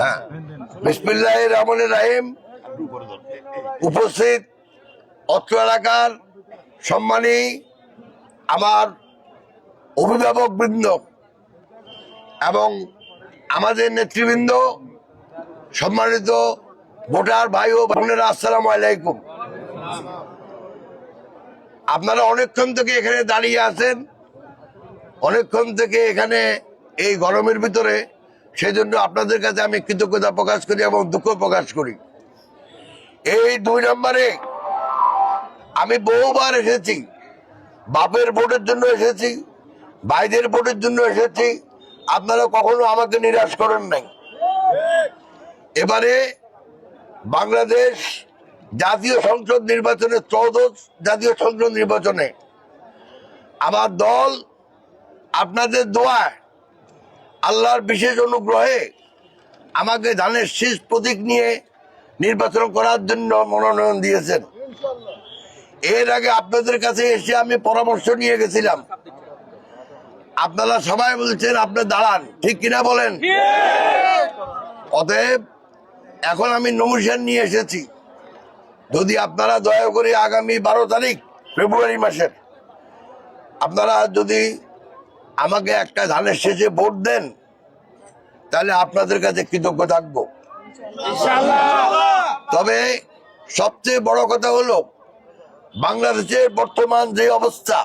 হ্যাঁ। রাহিম। উপস্থিত অত্র এলাকার সম্মানী আমার অভিভাবক বৃন্দ এবং আমাদের নেতৃবৃন্দ, সম্মানিত ভোটার ভাই ও বোনেরা, আসসালামু আলাইকুম। আপনারা অনেকক্ষণ থেকে এখানে দাঁড়িয়ে আছেন, অনেকক্ষণ থেকে এখানে এই গরমের ভিতরে সেই জন্য আপনাদের কাছে আমি কৃতজ্ঞতা প্রকাশ করি এবং দুঃখ প্রকাশ করি। এই দুই নম্বরে আমি বহুবার এসেছি। বাপের ভোটের জন্য এসেছি, ভাইদের ভোটের জন্য এসেছি। আপনারা কখনো আমাকে নিরাশ করেন নাই। এবারে বাংলাদেশ জাতীয় সংসদ নির্বাচনে ত্রয়োদশ জাতীয় সংসদ নির্বাচনে আমার দল আপনাদের দোয়ায় আল্লাহর বিশেষ অনুগ্রহে আমাকে ধানের শীষ প্রতীক নিয়ে নির্বাচন করার জন্য মনোনয়ন দিয়েছেন। এর আগে আপনাদের কাছে এসে আমি পরামর্শ নিয়ে গেছিলাম। আপনারা সবাই বলছেন, আপনি দাঁড়ান, ঠিক কিনা বলেন? অতএব, এখন আমি নমিশন নিয়ে এসেছি। যদি আপনারা দয়া করে আগামী বারো তারিখ, ফেব্রুয়ারি মাসের, আপনারা যদি আমাকে একটা ধানের শেষে ভোট দেন, তাহলে আপনাদের কাছে কৃতজ্ঞ থাকব। তবে সবচেয়ে বড় কথা হলো, বাংলাদেশের বর্তমান যে অবস্থা,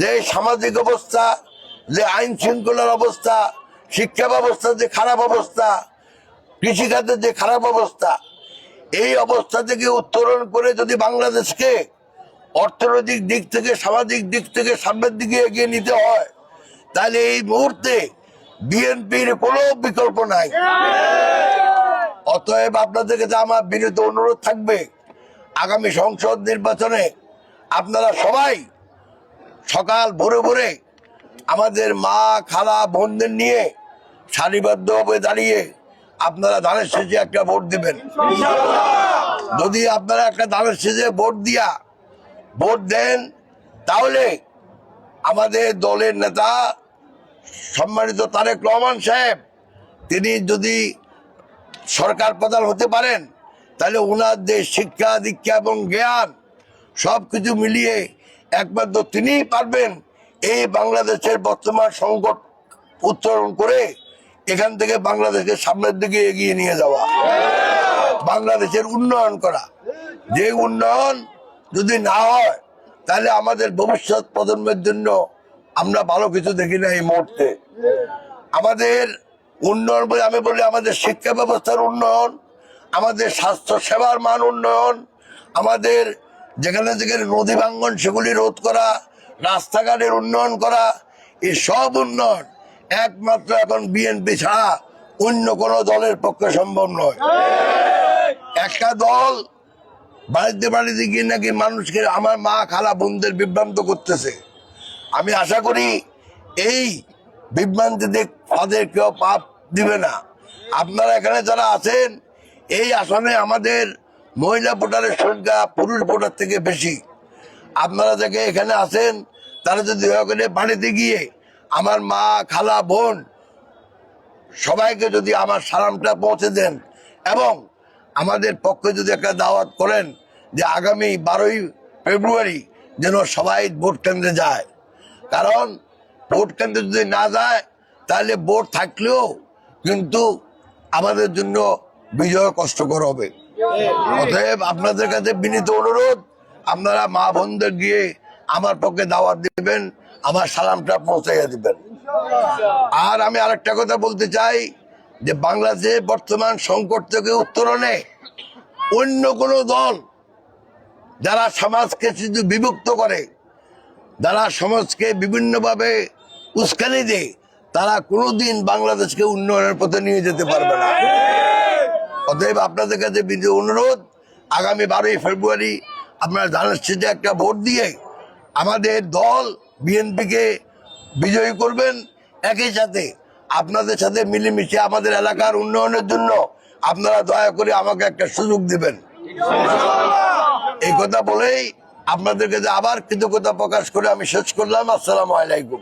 যে সামাজিক অবস্থা, যে আইন শৃঙ্খলার অবস্থা, শিক্ষা ব্যবস্থার যে খারাপ অবস্থা, কৃষিখাতের যে খারাপ অবস্থা, এই অবস্থা থেকে উত্তরণ করে যদি বাংলাদেশকে অর্থনৈতিক দিক থেকে, সামাজিক দিক থেকে সামনের দিকে এগিয়ে নিতে হয় তাহলে এই মুহূর্তে বিএনপির কোনো বিকল্প নাই। অতএব আপনাদের কাছে আমার বিনীত অনুরোধ থাকবে, আগামী সংসদ নির্বাচনে আপনারা সবাই সকাল ভোরে ভোরে আমাদের মা, খালা, বোনদের নিয়ে সারিবদ্ধভাবে দাঁড়িয়ে আপনারা ধানের শেষে একটা ভোট দিবেন। যদি আপনারা একটা ধানের শেষে ভোট দিয়া ভোট দেন, তাহলে আমাদের দলের নেতা সম্মানিত তারেক রহমান সাহেব, তিনি যদি সরকার প্রধান হতে পারেন, তাহলে ওনার যে শিক্ষা, দীক্ষা এবং জ্ঞান সব কিছু মিলিয়ে একমাত্র তিনিই পারবেন এই বাংলাদেশের বর্তমান সংকট উত্তরণ করে এখান থেকে বাংলাদেশের সামনের দিকে এগিয়ে নিয়ে যাওয়া, বাংলাদেশের উন্নয়ন করা। যে উন্নয়ন যদি না হয়, তাহলে আমাদের ভবিষ্যৎ প্রজন্মের জন্য আমরা ভালো কিছু দেখি না এই মুহূর্তে। আমাদের উন্নয়ন বলে আমি বলি, আমাদের শিক্ষা ব্যবস্থার উন্নয়ন, আমাদের স্বাস্থ্য সেবার মান উন্নয়ন, আমাদের যেখানে যেখানে নদী ভাঙ্গন সেগুলি রোধ করা, রাস্তাঘাটের উন্নয়ন করা, এই সব উন্নয়ন একমাত্র এখন বিএনপি ছাড়া অন্য কোনো দলের পক্ষে সম্ভব নয়। একটা দল বাড়িতে বাড়িতে গিয়ে নাকি মানুষকে আমার মা খালা বোনদের বিভ্রান্ত করতেছে। আমি আশা করি এই বিভ্রান্তিতে ফাঁদের কেউ পাপ দিবে না। আপনারা এখানে যারা আছেন, এই আসনে আমাদের মহিলা ভোটারের সংখ্যা পুরুষ ভোটার থেকে বেশি। আপনারা যাকে এখানে আছেন, তারা যদি করে বাড়িতে গিয়ে আমার মা, খালা, বোন সবাইকে যদি আমার সালামটা পৌঁছে দেন এবং আমাদের পক্ষে যদি একটা দাওয়াত করেন যে আগামী বারোই ফেব্রুয়ারি যেন সবাই ভোট কেন্দ্রে যায়। কারণ ভোট কেন্দ্রে যদি না যায়, তাহলে ভোট থাকলেও কিন্তু আমাদের জন্য বিজয় কষ্টকর হবে। অতএব আপনাদের কাছে বিনীত অনুরোধ, আপনারা মা বোনদের গিয়ে আমার পক্ষে দাওয়াত দিবেন, আমার সালামটা পৌঁছাইয়া দিবেন। আর আমি আরেকটা কথা বলতে চাই, যে বাংলাদেশে বর্তমান সংকট থেকে উত্তরণে অন্য কোনো দল যারা সমাজকে শুধু বিভক্ত করে যারা সমাজকে বিভিন্নভাবে উস্কানি দেয় তারা কোনোদিন বাংলাদেশকে উন্নয়নের পথে নিয়ে যেতে পারবে না। অতএব আপনাদের কাছে বিনীত অনুরোধ, আগামী বারোই ফেব্রুয়ারি আপনারা ধানের একটা ভোট দিয়ে আমাদের দল বিএনপিকে বিজয়ী করবেন। একই সাথে আপনাদের সাথে মিলেমিশে আমাদের এলাকার উন্নয়নের জন্য আপনারা দয়া করে আমাকে একটা সুযোগ দিবেন। এই কথা বলেই আপনাদের যে আবার কৃতজ্ঞতা প্রকাশ করে আমি শেষ করলাম। আসসালাম আলাইকুম।